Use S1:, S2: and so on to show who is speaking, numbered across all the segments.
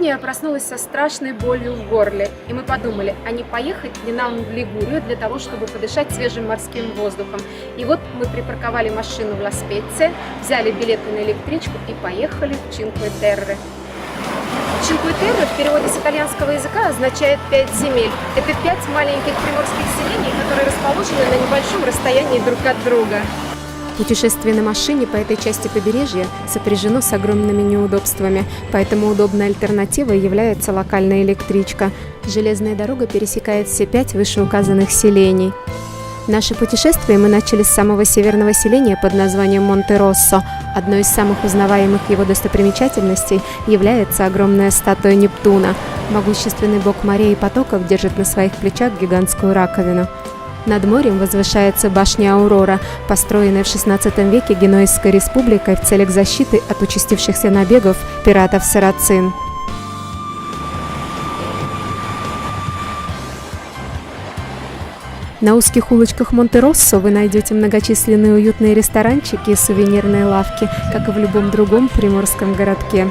S1: я проснулась со страшной болью в горле, и мы подумали, а не поехать ли нам в Лигурию для того, чтобы подышать свежим морским воздухом. И вот мы припарковали машину в Ла-Спеце, взяли билеты на электричку и поехали в Чинкуэ-Терре. Чинкуэ-Терре в переводе с итальянского языка означает «пять земель». Это пять маленьких приморских селений, которые расположены на небольшом расстоянии друг от друга. Путешествие на машине по этой части побережья сопряжено с огромными неудобствами, поэтому удобной альтернативой является локальная электричка. Железная дорога пересекает все пять вышеуказанных селений. Наше путешествие мы начали с самого северного селения под названием Монте-Россо. Одной из самых узнаваемых его достопримечательностей является огромная статуя Нептуна. Могущественный бог морей и потоков держит на своих плечах гигантскую раковину. Над морем возвышается башня Аурора, построенная в XVI веке Генуэзской республикой в целях защиты от участившихся набегов пиратов-сарацин. На узких улочках Монте-Россо вы найдете многочисленные уютные ресторанчики и сувенирные лавки, как и в любом другом приморском городке.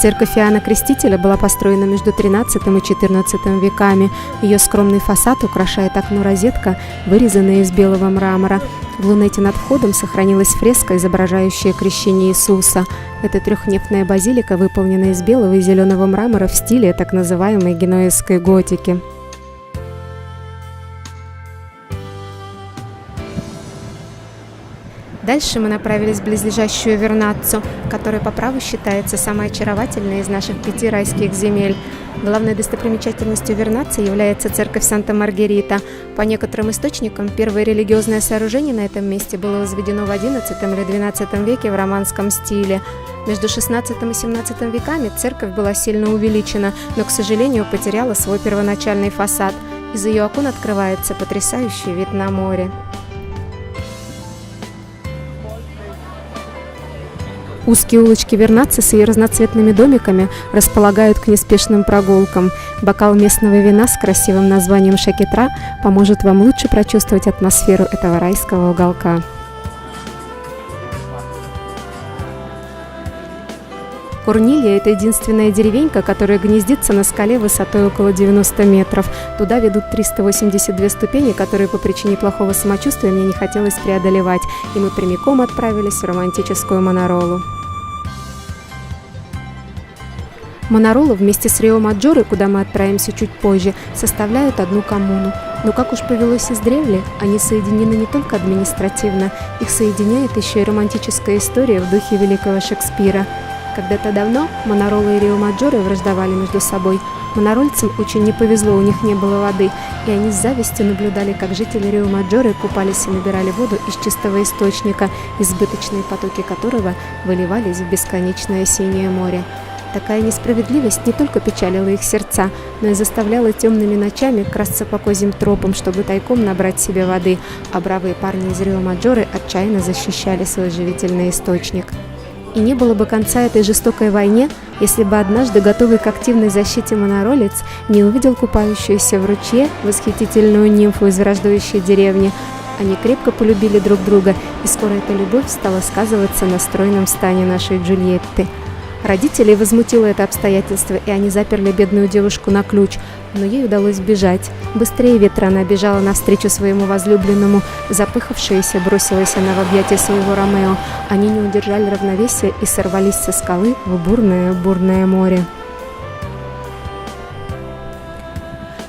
S1: Церковь Иоанна Крестителя была построена между 13 и 14 веками. Ее скромный фасад украшает окно-розетка, вырезанная из белого мрамора. В лунете над входом сохранилась фреска, изображающая крещение Иисуса. Эта трехнефтная базилика выполнена из белого и зеленого мрамора в стиле так называемой генуэзской готики. Дальше мы направились в близлежащую Вернаццу, которая по праву считается самой очаровательной из наших пяти райских земель. Главной достопримечательностью Вернаца является церковь Санта-Маргерита. По некоторым источникам, первое религиозное сооружение на этом месте было возведено в XI или XII веке в романском стиле. Между XVI и XVII веками церковь была сильно увеличена, но, к сожалению, потеряла свой первоначальный фасад. Из ее окон открывается потрясающий вид на море. Узкие улочки Вернаца с ее разноцветными домиками располагают к неспешным прогулкам. Бокал местного вина с красивым названием «Шакетра» поможет вам лучше прочувствовать атмосферу этого райского уголка. Курнилья – это единственная деревенька, которая гнездится на скале высотой около 90 метров. Туда ведут 382 ступени, которые по причине плохого самочувствия мне не хотелось преодолевать, и мы прямиком отправились в романтическую Моноролу. Монороло вместе с Рио Маджоре, куда мы отправимся чуть позже, составляют одну коммуну. Но как уж повелось издревле, они соединены не только административно, их соединяет еще и романтическая история в духе великого Шекспира. Когда-то давно Монороло и Рио Маджоре враждовали между собой. Монорольцам очень не повезло, у них не было воды, и они с завистью наблюдали, как жители Рио Маджоре купались и набирали воду из чистого источника, избыточные потоки которого выливались в бесконечное синее море. Такая несправедливость не только печалила их сердца, но и заставляла темными ночами красться по козьим тропам, чтобы тайком набрать себе воды, а бравые парни из Рио-Маджоры отчаянно защищали свой живительный источник. И не было бы конца этой жестокой войне, если бы однажды готовый к активной защите моноролец не увидел купающуюся в ручье восхитительную нимфу из враждующей деревни. Они крепко полюбили друг друга, и скоро эта любовь стала сказываться на стройном стане нашей Джульетты – Родителей возмутило это обстоятельство, и они заперли бедную девушку на ключ, но ей удалось бежать. Быстрее ветра она бежала навстречу своему возлюбленному. Запыхавшаяся бросилась она в объятия своего Ромео. Они не удержали равновесия и сорвались со скалы в бурное-бурное море.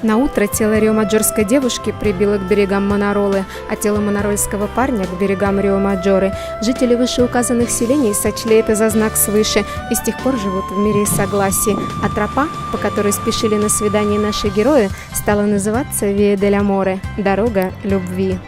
S1: На утро тело риомаджорской девушки прибило к берегам Моноролы, а тело монорольского парня к берегам Риомаджоры. Жители вышеуказанных селений сочли это за знак свыше и с тех пор живут в мире согласия. А тропа, по которой спешили на свидание наши герои, стала называться Виа дель Аморе – «Дорога любви».